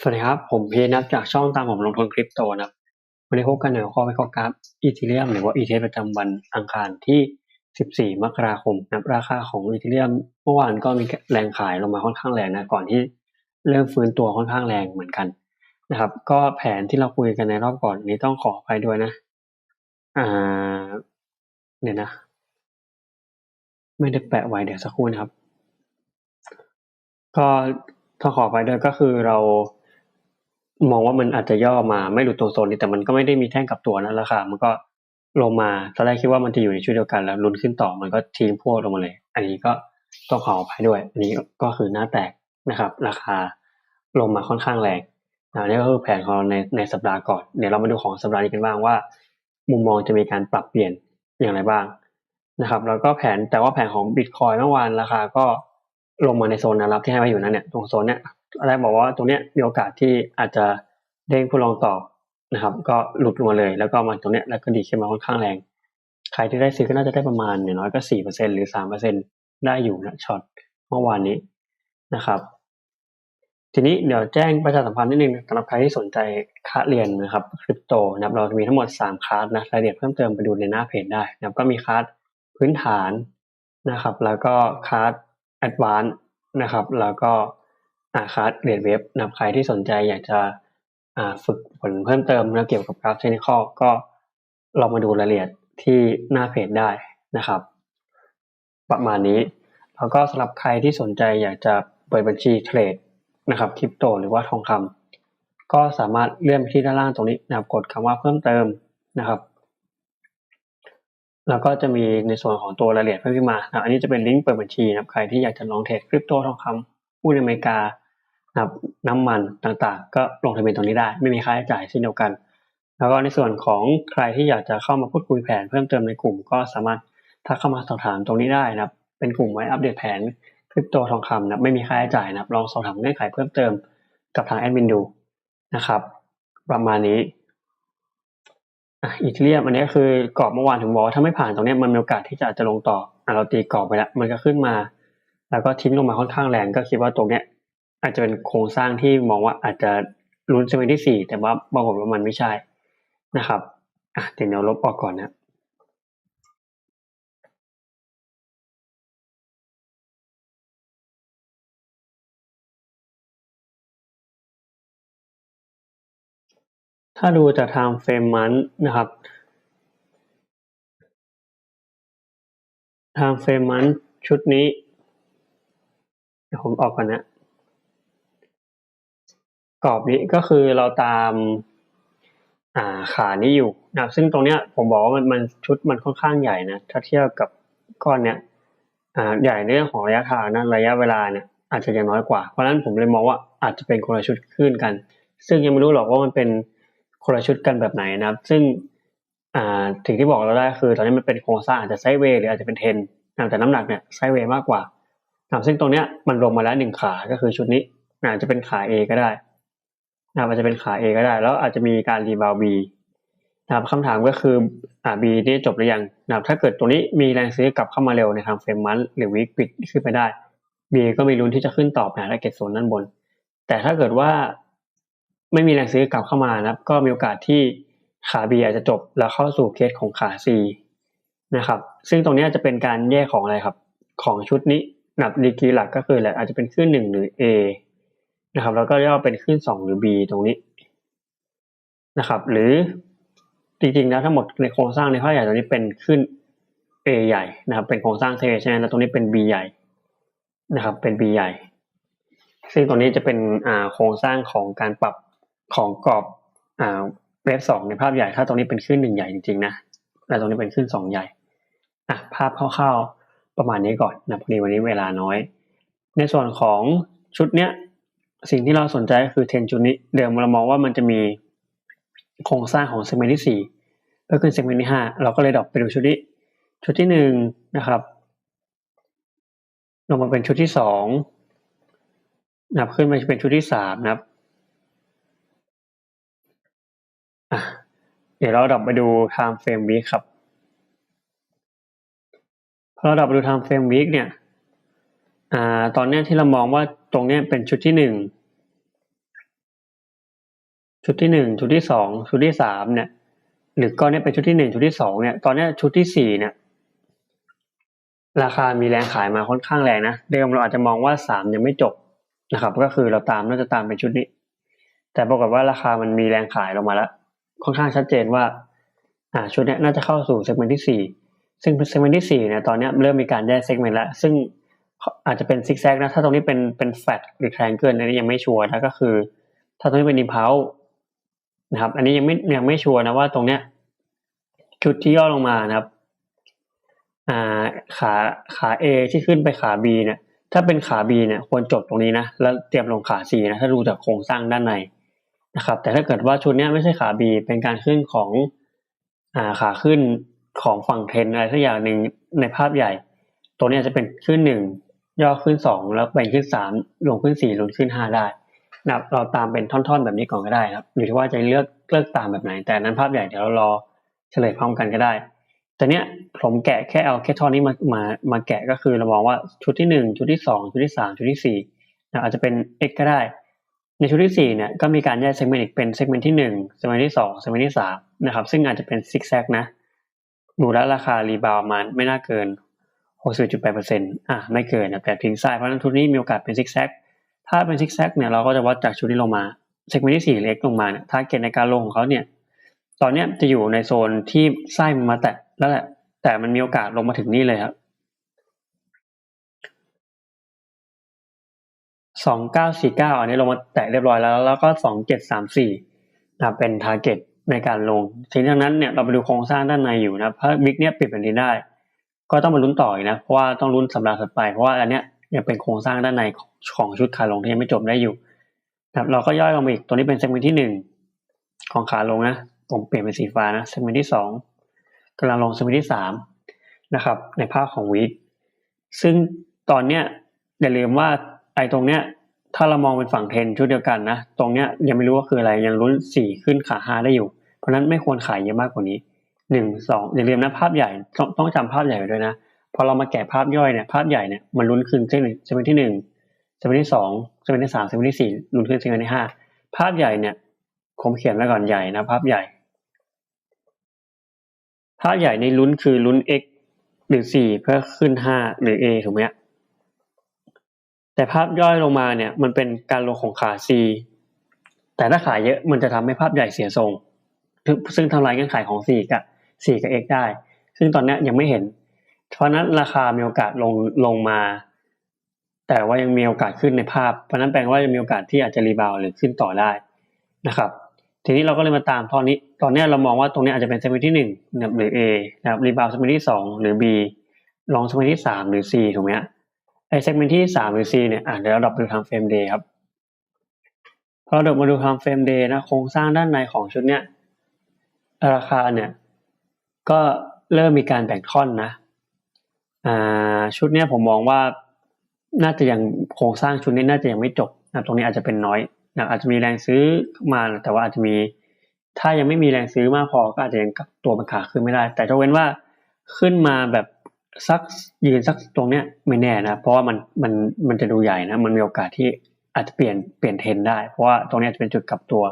สวัสดีครับ ผมพีนับจากช่องตามผมลงทุนคริปโตนะครับวันนี้พบกันในหัวข้อวิเคราะห์กราฟอีเทเรียมหรือว่าอีเทสประจำวันอังคารที่ 14 มกราคมนะราคาของอีเทเรียมเมื่อวานก็มีแรงขายลงมาค่อนข้างแรงนะก่อนที่เริ่มฟื้นตัวค่อนข้างแรงเหมือนกันนะครับ ก็แผนที่เราคุยกันในรอบก่อนนี้ต้องขออภัยด้วยนะอ่าเนี่ยนะ ไม่ได้แปะไว้เดี๋ยวสักครู่นะครับ ก็ต้องขออภัยด้วยก็คือเรา มองว่ามันอาจจะย่อมาไม่หลุดตรงโซนนี้แต่มันก็ไม่ได้มีแท่งกับตัวนะราคา มันก็ลงมาตอนแรกคิดว่ามันจะอยู่ในชุดเดียวกันแล้วลุ้นขึ้นต่อมันก็ทิ้งพวกลงมาเลย อันนี้ก็ต้องขออภัยด้วย อันนี้ก็คือหน้าแตกนะครับ ราคาลงมาค่อนข้างแรงอันนี้ก็คือแผนของเราในในสัปดาห์ก่อนเดี๋ยวเรามาดูของสัปดาห์นี้กันบ้างว่า มุมมองจะมีการปรับเปลี่ยนอย่างไรบ้างนะครับ แล้วก็แผนแต่ว่าแผนของบิตคอยเมื่อวานราคาก็ลงมาในโซนแนวรับที่ให้ไว้อยู่นั้นเนี่ยตรงโซนเนี้ย อะไรบอกว่าตรงเนี้ยมีโอกาสที่อาจจะเด้งผู้ลองต่อนะครับ ก็หลุดลงมาเลย แล้วก็มาตรงเนี้ยแล้วก็ดีขึ้นมาค่อนข้างแรง ใครที่ได้ซื้อก็น่าจะได้ประมาณอย่างน้อยก็สี่เปอร์เซ็นหรือสามเปอร์เซ็นได้อยู่นะช็อตเมื่อวานนี้นะครับ ทีนี้เดี๋ยวแจ้งประชาสัมพันธ์นิดนึงสำหรับใครที่สนใจค่าเรียนนะครับคริปโตนะครับเราจะมีทั้งหมดสามคลาสนะรายละเอียดเพิ่มเติมไปดูในหน้าเพจได้นะครับก็มีคลาสพื้นฐานนะครับ แล้วก็คลาสแอดวานซ์นะครับ แล้วก็ อาคาสเรียนเว็บนะครับใครที่สนใจอยากจะฝึกผลเพิ่มเติมเกี่ยวกับกราฟเทคนิคก็ลองมาดูรายละเอียดที่หน้าเพจได้นะครับ ประมาณนี้ แล้วก็สำหรับใครที่สนใจอยากจะเปิดบัญชีเทรดนะครับคริปโตหรือว่าทองคำก็สามารถเลื่อนไปที่ด้านล่างตรงนี้นะครับกดคำว่าเพิ่มเติมนะครับแล้วก็จะมีในส่วนของตัวรายละเอียดเพิ่มขึ้นมานะอันนี้จะเป็นลิงก์เปิดบัญชีนะครับ ใครที่อยากจะลองเทรดคริปโตทองคำ หุ้นอเมริกานะครับน้ำมันต่างๆ ก็ลงทะเบียนตรงนี้ได้ ไม่มีค่าใช้จ่ายเช่นเดียวกัน แล้วก็ในส่วนของใครที่อยากจะเข้ามาพูดคุยแผนเพิ่มเติมในกลุ่มก็สามารถทักเข้ามาสอบถามตรงนี้ได้นะครับ เป็นกลุ่มไว้อัปเดตแผนคริปโตทองคำนะไม่มีค่าใช้จ่ายนะครับลองสอบถามเงื่อนไขเพิ่มเติมกับทางแอดมินดูนะครับประมาณนี้อีกเรียบอันนี้คือกรอบเมื่อวานถึงบอกว่าถ้าไม่ผ่านตรงนี้มันมีโอกาสที่จะจะลงต่อเราตีกรอบไปแล้วมันก็ขึ้นมา แล้วก็ทิ้งลงมาค่อนข้างแรงก็คิดว่าตรงเนี้ยอาจจะเป็นโครงสร้างที่มองว่าอาจจะลุ้นเป็นที่สี่แต่ว่าบางคนว่ามันไม่ใช่นะครับอะเดี๋ยวเราลบออกก่อนนะถ้าดูจากทางเฟรมมันนะครับทางเฟรมมันชุดนี้ เดี๋ยวผมออกก่อนนะกรอบนี้ก็คือเราตามอ่าขานี้อยู่นะซึ่งตรงเนี้ยผมบอกว่ามันมันชุดมันค่อนข้างใหญ่นะถ้าเทียบกับก้อนเนี้ยอ่าใหญ่ในเรื่องของระยะทางนะระยะเวลาเนี่ยอาจจะยังน้อยกว่า เพราะฉะนั้นผมเลยมองว่าอาจจะเป็นคนละชุดขึ้นกัน ซึ่งยังไม่รู้หรอกว่ามันเป็นคนละชุดกันแบบไหนนะครับ ซึ่งอ่าถึงที่บอกเราได้คือ ตอนนี้มันเป็นโครงสร้างอาจจะไซด์เวย์หรืออาจจะเป็นเทนแต่น้ำหนักเนี่ยไซด์เวย์มากกว่า ซึ่งตรงเนี้ยมันลงมาแล้วหนึ่งขาก็คือชุดนี้อาจจะเป็นขา A ก็ได้นะครับอาจจะเป็นขา A ก็ได้ แล้วอาจจะมีการรีบาว B นะครับคำถามก็คืออ่า B นี่จบหรือยังนะครับถ้าเกิดตัวนี้มีแรงซื้อกลับเข้ามาเร็วในทางเฟรมมันหรือวิกปิดขึ้นไปได้ B ก็มีลุ้นที่จะขึ้นต่อไปหาแรเก็ตโซนด้านบน แต่ถ้าเกิดว่าไม่มีแรงซื้อกลับเข้ามานะครับ ก็มีโอกาสที่ขา B อาจจะจบแล้วเข้าสู่เคสของขา C นะครับ ซึ่งตรงนี้จะเป็นการแยกของอะไรครับ ของชุดนี้ นับดีกีหลักก็คือแหละอาจจะเป็นขึ้นหนึ่งหรือ A นะครับแล้วก็ย่อเป็นขึ้นสองหรือ b ตรงนี้นะครับหรือจริงๆแล้วทั้งหมดในโครงสร้างในภาพใหญ่ตรงนี้เป็นขึ้น A ใหญ่นะครับ เป็นโครงสร้างเทใช่ไหมแล้วตรงนี้เป็น B ใหญ่นะครับ เป็น B ใหญ่ ซึ่งตรงนี้จะเป็นโครงสร้างของการปรับของกรอบเวฟสองในภาพใหญ่ ถ้าตรงนี้เป็นขึ้นหนึ่งใหญ่จริงๆนะ แล้วตรงนี้เป็นขึ้นสองใหญ่อะภาพคร่าวๆ ประมาณนี้ก่อนนะพอดีวันนี้เวลาน้อย ในส่วนของชุดเนี้ยสิ่งที่เราสนใจก็คือเทนจุดนี้เดิมเรามองว่ามันจะมีโครงสร้างของเซกเมนต์ที่สี่ก็คือเซกเมนต์ที่ห้าเราก็เลยดรอปไปดูชุดนี้ ชุดที่หนึ่งนะครับลงมาเป็นชุดที่สองนับขึ้นมาเป็นชุดที่สามนะครับอะเดี๋ยวเราดับไปดู time frame week ครับ พอเราดับไปดู time frame week เนี่ยอ่าตอนนี้ที่เรามองว่าตรงนี้เป็นชุดที่หนึ่งชุดที่หนึ่งชุดที่สองชุดที่สามเนี่ย หรือก้อนเนี้ยเป็นชุดที่หนึ่งชุดที่สองเนี่ย ตอนนี้ชุดที่สี่เนี่ย ราคามีแรงขายมาค่อนข้างแรงนะเดิมเราอาจจะมองว่าสามยังไม่จบนะครับ ก็คือเราตามน่าจะตามเป็นชุดนี้ แต่ปรากฏว่าราคามันมีแรงขายลงมาแล้ว ค่อนข้างชัดเจนว่า อ่าชุดนี้น่าจะเข้าสู่เซกเมนต์ที่สี่ ซึ่งเซกเมนต์ที่สี่เนี่ยตอนนี้เริ่มมีการแยกเซกเมนต์แล้ว ซึ่งอาจจะเป็นซิกแซกนะ ถ้าตรงนี้เป็นเป็นแฟตหรือแทงเกิลอันนี้ยังไม่ชัวร์นะก็คือ ถ้าตรงนี้เป็นอิมพาวนะครับ อันนี้ยังไม่ยังไม่ชัวร์นะว่าตรงเนี้ยชุดที่ย่อลงมานะครับอ่าขาขา A ที่ขึ้นไปขา B เนี่ยถ้าเป็นขา B เนี่ยควรจบตรงนี้นะ แล้วเตรียมลงขา C นะถ้าดูจากโครงสร้างด้านในนะครับ แต่ถ้าเกิดว่าชุดเนี้ยไม่ใช่ขา B เป็นการขึ้นของอ่าขาขึ้น ของฝั่งเทรนอะไรสักอย่างหนึ่งในภาพใหญ่ ตัวนี้จะเป็นขึ้นหนึ่งย่อขึ้นสองแล้วเป็นขึ้นสามลงขึ้นสี่ลงขึ้นห้าได้นะเราตามเป็นท่อนๆแบบนี้ก่อนก็ได้ครับ หรือว่าจะเลือกเลือกตามแบบไหน แต่นั้นภาพใหญ่เดี๋ยวเรารอเฉลยพร้อมกันก็ได้ แต่เนี้ยผมแกะแค่เอาแค่ท่อนนี้มามามาแกะก็คือเรามองว่าชุดที่หนึ่งชุดที่สองชุดที่สามชุดที่สี่นะอาจจะเป็น x ก็ได้ ในชุดที่สี่เนี่ยก็มีการแยกเซกเมนต์อีกเป็นเซกเมนต์ที่หนึ่งเซกเมนต์ที่สองเซกเมนต์ที่สามนะครับซึ่งอาจจะเป็นซิกแซกนะ ดูแล้วราคารีบาวมาไม่น่าเกิน61.8%อะไม่เกินแต่ทิ้งไส้เพราะนั้นชุดนี้มีโอกาสเป็นซิกแซกถ้าเป็นซิกแซกเนี่ยเราก็จะวัดจากชุดนี้ลงมาเซกเมนต์ที่4เล็กลงมาเนี่ยทาร์เก็ตในการลงของเขาเนี่ย ตอนเนี้ยจะอยู่ในโซนที่ไส้มันมาแตะแล้วแหละ แต่มันมีโอกาสลงมาถึงนี่เลยครับสองเก้าสี่เก้าอันนี้ลงมาแตะเรียบร้อยแล้ว แล้วก็สองเจ็ดสามสี่นะเป็นทาร์เก็ต ในการลงทีนี้นั้นเนี่ยเราไปดูโครงสร้างด้านในอยู่นะถ้าบิ๊กเนี่ยปิดแบบนี้ได้ ก็ต้องมาลุ้นต่ออีกนะเพราะว่าต้องลุ้นสัปดาห์ถัดไป เพราะว่าอันเนี้ยยังเป็นโครงสร้างด้านในของชุดขาลงที่ยังไม่จบได้อยู่นะครับเราก็ย่อยลงมาอีกตัวนี้เป็นเซกเมนต์ที่หนึ่งของขาลงนะผมเปลี่ยนเป็นสีฟ้านะเซกเมนต์ที่สองกำลังลงเซกเมนต์ที่สามนะครับ ในภาพของวีคซึ่งตอนเนี้ยอย่าลืมว่าไอ้ตรงเนี้ยถ้าเรามองเป็นฝั่งเทนชุดเดียวกันนะ ตรงเนี้ยยังไม่รู้ว่าคืออะไรยังลุ้นสี่ขึ้นขาห้าได้อยู่ เพราะนั้นไม่ควรขายเยอะมากกว่านี้หนึ่งสองอย่าลืมนะภาพใหญ่ต้องต้องจำภาพใหญ่ไว้ด้วยนะพอเรามาแกะภาพย่อยเนี่ยภาพใหญ่เนี่ยมันลุ้นขึ้นเส้นเส้นที่หนึ่งเส้นที่สองเส้นที่สามเส้นที่สี่ลุ้นขึ้นเส้นที่ห้าภาพใหญ่เนี่ยผมเขียนไว้ก่อนใหญ่นะภาพใหญ่ ภาพใหญ่ในลุ้นคือลุ้น x หรือสี่เพื่อขึ้นห้าหรือ a ถูกไหมแต่ภาพย่อยลงมาเนี่ยมันเป็นการลงของขา C แต่ถ้าขายเยอะมันจะทำให้ภาพใหญ่เสียทรง ซึ่งทำลายเงื่อนไขของ 4 กับ 4 กับ X ได้ ซึ่งตอนนี้ยังไม่เห็น เพราะนั้นราคามีโอกาสลงลงมา แต่ว่ายังมีโอกาสขึ้นในภาพ เพราะนั้นแปลว่าจะมีโอกาสที่อาจจะรีบาวหรือขึ้นต่อได้นะครับทีนี้เราก็เลยมาตามตอนนี้ ตอนนี้เรามองว่าตรงนี้อาจจะเป็นเซมนต์ที่1นะครับหรือ A นะครับรีบาวเซมนต์ที่2หรือ B ลองเซมนต์ที่3หรือ C ถูกไหมไอเซกเมนต์ที่สามหรือ C เนี่ยอะเดี๋ยวเราดับดูทางเฟรมเดย์ครับพอเราดับมาดูทางเฟรมเดย์นะโครงสร้างด้านในของชุดเนี้ย ราคาเนี่ยก็เริ่มมีการแบ่งท่อนนะอ่าชุดเนี้ยผมมองว่าน่าจะยังโครงสร้างชุดนี้น่าจะยังไม่จบนะตรงนี้อาจจะเป็นน้อยนะอาจจะมีแรงซื้อมาแต่ว่าอาจจะมี ถ้ายังไม่มีแรงซื้อมากพอก็อาจจะยังกับตัวมันขาขึ้นไม่ได้ แต่ถ้าเว้นว่าขึ้นมาแบบสักยืนสักตรงเนี้ยไม่แน่นะเพราะว่ามันมันมันจะดูใหญ่นะมันมีโอกาสที่อาจจะเปลี่ยนเปลี่ยนเทรนได้ เพราะว่าตรงนี้จะเป็นจุดกลับตัว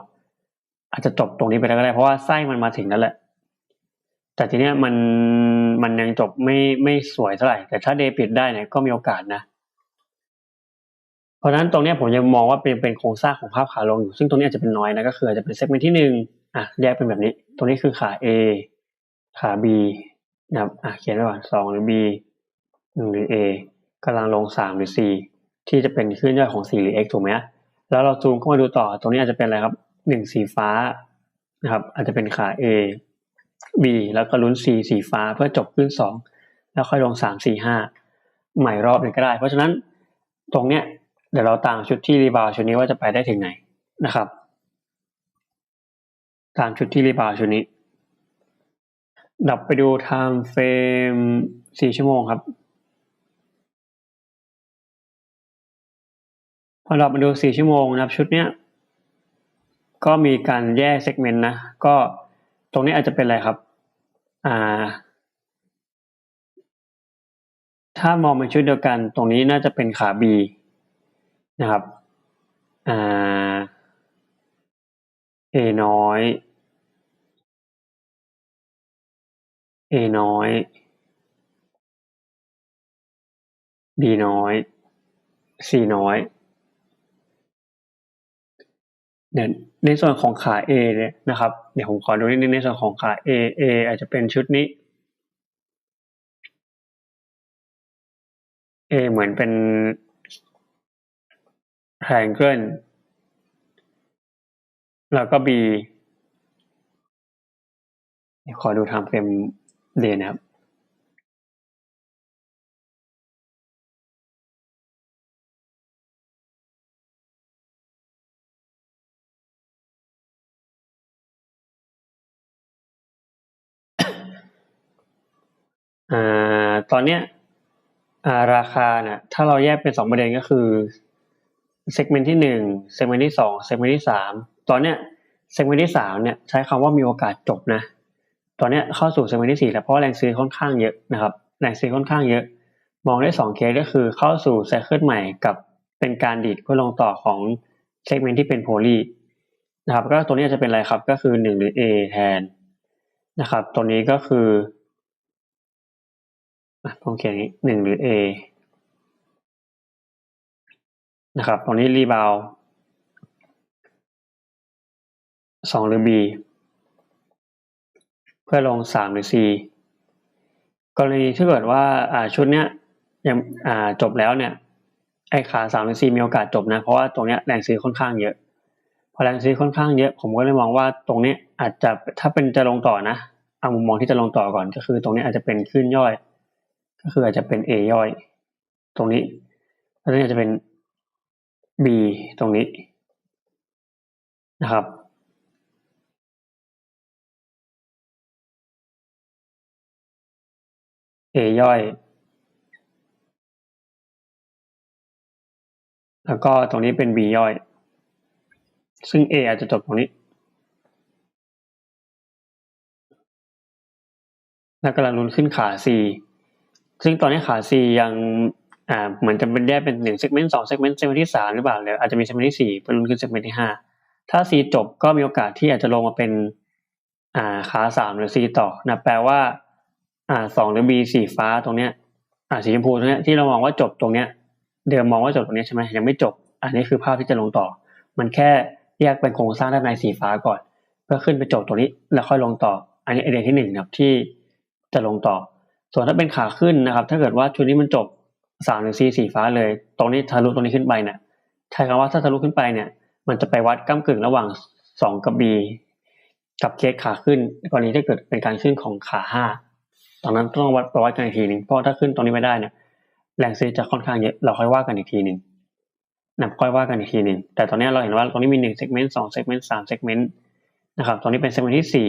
อาจจะจบตรงนี้ไปแล้วก็ได้ เพราะว่าไส้มันมาถึงนั่นแหละ แต่ทีเนี้ยมันมันยังจบไม่ไม่สวยเท่าไหร่ แต่ถ้าเดย์ปิดได้เนี่ยก็มีโอกาสนะ เพราะฉะนั้นตรงเนี้ยผมยังมองว่าเป็นเป็นโครงสร้างของภาพขาลงอยู่ ซึ่งตรงนี้อาจจะเป็นน้อยนะก็คืออาจจะเป็นเซกเมนต์ที่หนึ่งอะแยกเป็นแบบนี้ ตรงนี้คือขา A ขา B นะครับอะเขียนไว้ก่อนสองหรือ b หนึ่งหรือ a กำลังลงสามหรือ c ที่จะเป็นคลื่นย่อยของ c หรือ x ถูกไหมแล้วเราซูมเข้ามาดูต่อ ตรงนี้อาจจะเป็นอะไรครับ หนึ่งสีฟ้านะครับ อาจจะเป็นขา a b แล้วก็ลุ้น c สีฟ้าเพื่อจบขึ้นสองแล้วค่อยลงสามสี่ห้าใหม่รอบหนึ่งก็ได้ เพราะฉะนั้นตรงเนี้ยเดี๋ยวเราตามชุดที่รีบาวชุดนี้ว่าจะไปได้ถึงไหนนะครับ ตามชุดที่รีบาวชุดนี้ ดับไปดูไทม์เฟรมสี่ชั่วโมงครับพอดับมาดูสี่ชั่วโมงนะครับชุดเนี้ย ก็มีการแยกเซกเมนต์นะ ก็ตรงนี้อาจจะเป็นอะไรครับ อ่า ถ้ามองเป็นชุดเดียวกัน ตรงนี้น่าจะเป็นขา B นะครับ อ่า A น้อย A น้อย B น้อย C น้อย เนี่ยในส่วนของขา A เนี่ยนะครับเดี๋ยวผมขอดูนิดนึงในส่วนของขา A A อาจจะเป็นชุดนี้ A เหมือนเป็น triangle แล้วก็ B เดี๋ยวขอดูทำเฟรมเดนนะครับ อ่าตอนเนี้ยอ่าราคาเนี่ยถ้าเราแยกเป็นสองประเด็นก็คือเซกเมนต์ที่หนึ่งเซกเมนต์ที่สองเซกเมนต์ที่สามตอนเนี้ยเซกเมนต์ที่สามเนี่ยใช้คำว่ามีโอกาสจบนะ ตอนเนี้ยเข้าสู่เซกเมนต์ที่สี่แล้วเพราะแรงซื้อค่อนข้างเยอะนะครับแรงซื้อค่อนข้างเยอะ มองได้สองเคสก็คือเข้าสู่ไซเคิลใหม่กับเป็นการดีดเพื่อลงต่อของเซกเมนต์ที่เป็นโพลีนะครับก็ตัวนี้จะเป็นอะไรครับก็คือหนึ่งหรือ A แทนนะครับตัวนี้ก็คือ ผมเขียนอย่างนี้หนึ่งหรือ A นะครับตรงนี้รีบาวสองหรือ B เพื่อลงสามหรือ C กรณีถ้าเกิดว่าอ่าชุดเนี้ยยังอ่าจบแล้วเนี่ยไอ้ขาสามหรือ C มีโอกาสจบนะเพราะว่าตรงเนี้ยแรงซื้อค่อนข้างเยอะ พอแรงซื้อค่อนข้างเยอะ ผมก็เลยมองว่าตรงนี้อาจจะถ้าเป็นจะลงต่อนะเอามุมมองที่จะลงต่อก่อนก็คือ ตรงนี้อาจจะเป็นขึ้นย่อย ก็คืออาจจะเป็น A ย่อย ตรงนี้แล้วนี้อาจจะเป็น B ตรงนี้นะครับ A ย่อย แล้วก็ตรงนี้เป็น B ย่อย ซึ่ง A อาจจะจบตรงนี้แล้วกำลังลุ้นขึ้นขา C ซึ่งตอนนี้ขา C ยังอ่าเหมือนจะเป็นแยกเป็นหนึ่งเซกเมนต์สองเซกเมนต์เซกเมนต์ที่สามหรือเปล่าหรืออาจจะมีเซกเมนต์ที่สี่เป็นขึ้นเซกเมนต์ที่ห้าถ้า C จบก็มีโอกาสที่อาจจะลงมาเป็นอ่าขาสามหรือ C ต่อนะแปลว่าอ่าสองหรือ B สีฟ้าตรงเนี้ยอ่าสีชมพูตรงเนี้ยที่เรามองว่าจบตรงเนี้ย เดิมมองว่าจบตรงเนี้ใช่ไหมยังไม่จบ อันนี้คือภาพที่จะลงต่อ มันแค่แยกเป็นโครงสร้างด้านในสีฟ้าก่อน เพื่อขึ้นไปจบตรงนี้แล้วค่อยลงต่อ อันนี้ไอเดียที่หนึ่งนะครับที่จะลงต่อ ส่วนถ้าเป็นขาขึ้นนะครับ ถ้าเกิดว่าชุดนี้มันจบสามหรือสี่สีฟ้าเลย ตรงนี้ทะลุตรงนี้ขึ้นไปเนี่ยใช่คำว่าถ้าทะลุขึ้นไปเนี่ย มันจะไปวัดก้ากึ่งระหว่างสองกับ B กับเคสขาขึ้นกรณีถ้าเกิดเป็นการขึ้นของขาห้าตอนนั้นต้องวัดประวัดกันอีกทีหนึ่งเพราะถ้าขึ้นตรงนี้ไม่ได้เนี่ยแรงซื้อจะค่อนข้างเยอะเราค่อยว่ากันอีกทีหนึ่งนะค่อยว่ากันอีกทีหนึ่งแต่ตอนนี้เราเห็นว่าตรงนี้มีหนึ่งเซกเมนต์สองเซกเมนต์สามเซกเมนต์นะครับตรงนี้เป็นเซกเมนต์ที่สี่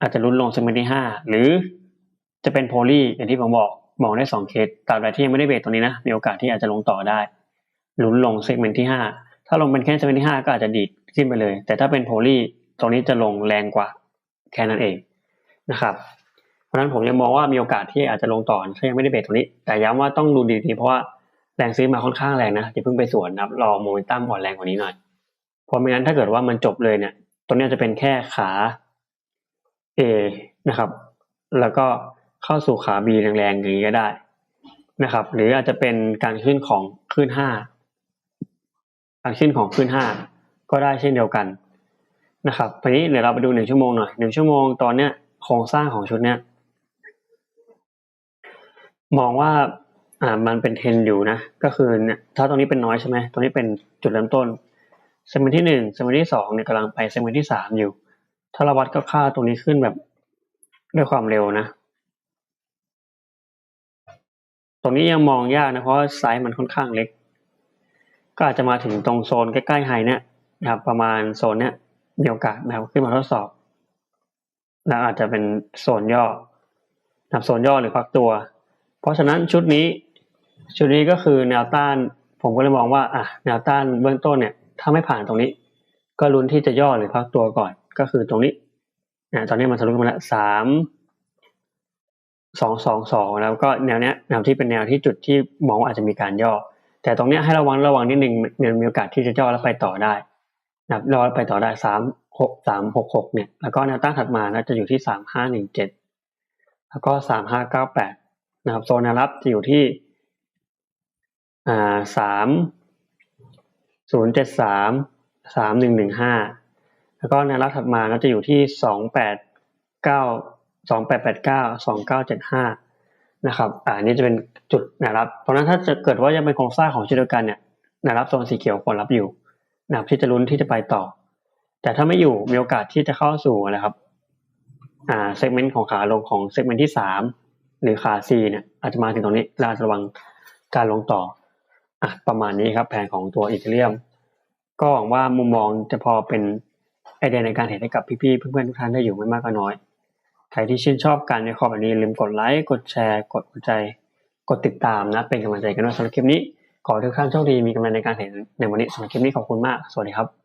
อาจจะลุ้นลงเซกเมนต์ที่ห้าหรือ จะเป็นโพลีอย่างที่ผมบอกมองได้สองเคสตราบใดที่ยังไม่ได้เบรกตรงนี้นะมีโอกาสที่อาจจะลงต่อได้ลุ้นลงเซกเมนต์ที่ห้าถ้าลงเป็นแค่เซกเมนต์ที่ห้าก็อาจจะดีดขึ้นไปเลย แต่ถ้าเป็นโพลีตรงนี้จะลงแรงกว่าแค่นั้นเองนะครับเพราะฉะนั้นผมยังมองว่ามีโอกาสที่อาจจะลงต่อถ้ายังไม่ได้เบรกตรงนี้ แต่ย้ำว่าต้องดูดีๆเพราะว่าแรงซื้อมาค่อนข้างแรงนะอย่าเพิ่งไปสวนนะครับรอโมเมนตัมอ่อนแรงกว่านี้หน่อยเพราะไม่งั้นถ้าเกิดว่ามันจบเลยเนี่ยตรงนี้จะเป็นแค่ขา A นะครับ แล้วก็ เข้าสู่ขา B แรงๆอย่างนี้ก็ได้นะครับ หรืออาจจะเป็นการขึ้นของขึ้นห้าการขึ้นของขึ้นห้าก็ได้เช่นเดียวกันนะครับทีนี้เดี๋ยวเราไปดูหนึ่งชั่วโมงหน่อยหนึ่งชั่วโมงตอนเนี้ยโครงสร้างของชุดเนี้ยมองว่าอ่ามันเป็นเทนอยู่นะ ก็คือเนี่ยถ้าตรงนี้เป็นน้อยใช่ไหมตรงนี้เป็นจุดเริ่มต้นเซมนต์ที่หนึ่งเซมนต์ที่สองเนี่ยกำลังไปเซมนต์ที่สามอยู่ ถ้าเราวัดก็ค่าตรงนี้ขึ้นแบบด้วยความเร็วนะ ตรงนี้ยังมองยากนะเพราะไซส์มันค่อนข้างเล็ก ก็อาจจะมาถึงตรงโซนใกล้ๆไฮเนี่ยนะครับประมาณโซนเนี้ยมีโอกาสนะครับขึ้นมาทดสอบแล้วอาจจะเป็นโซนย่อนะโซนย่อหรือพักตัว เพราะฉะนั้นชุดนี้ชุดนี้ก็คือแนวต้าน ผมก็เลยมองว่าอะแนวต้านเบื้องต้นเนี่ย ถ้าไม่ผ่านตรงนี้ ก็ลุ้นที่จะย่อหรือพักตัวก่อน ก็คือตรงนี้นะตอนนี้มันทะลุมาแล้วสาม สองสองสองแล้วก็แนวเนี้ยแนวที่เป็นแนวที่จุดที่มองว่าอาจจะมีการย่อ แต่ตรงเนี้ยให้ระวังระวังนิดนึงมันมีโอกาสที่จะย่อแล้วไปต่อได้นะครับรอไปต่อได้สามหกสามหกหกเนี่ยแล้วก็แนวต้านถัดมานะจะอยู่ที่สามห้าหนึ่งเจ็ดแล้วก็สามห้าเก้าแปดนะครับโซนแนวรับจะอยู่ที่อ่าสามศูนย์เจ็ดสามสามหนึ่งหนึ่งห้าแล้วก็แนวรับถัดมานะจะอยู่ที่สองแปดเก้า สองแปดแปดเก้าสองเก้าเจ็ดห้านะครับอ่านี่จะเป็นจุดแนวรับ เพราะฉะนั้นถ้าจะเกิดว่ายังเป็นโครงสร้างของเช่นเดียวกันเนี่ยแนวรับโซนสีเขียวควรรับอยู่นะครับที่จะลุ้นที่จะไปต่อ แต่ถ้าไม่อยู่มีโอกาสที่จะเข้าสู่นะครับอ่าเซกเมนต์ของขาลงของเซกเมนต์ที่สามหรือขา C เนี่ยอาจจะมาถึงตรงนี้เราอาจจะระวังการลงต่ออะประมาณนี้ครับแผนของตัวอีเทเรียม ก็หวังว่ามุมมองจะพอเป็นไอเดียในการเห็นให้กับพี่ๆเพื่อนๆทุกท่านได้อยู่ไม่มากก็น้อย ใครที่ชื่นชอบการวิเคราะห์แบบนี้ลืมกดไลค์ กดแชร์ กดหัวใจ กดติดตามนะ เป็นกำลังใจกันด้วยสำหรับคลิปนี้ ขอทุกท่านโชคดี มีกำลังในการเห็นในวันนี้สำหรับคลิปนี้ขอบคุณมาก สวัสดีครับ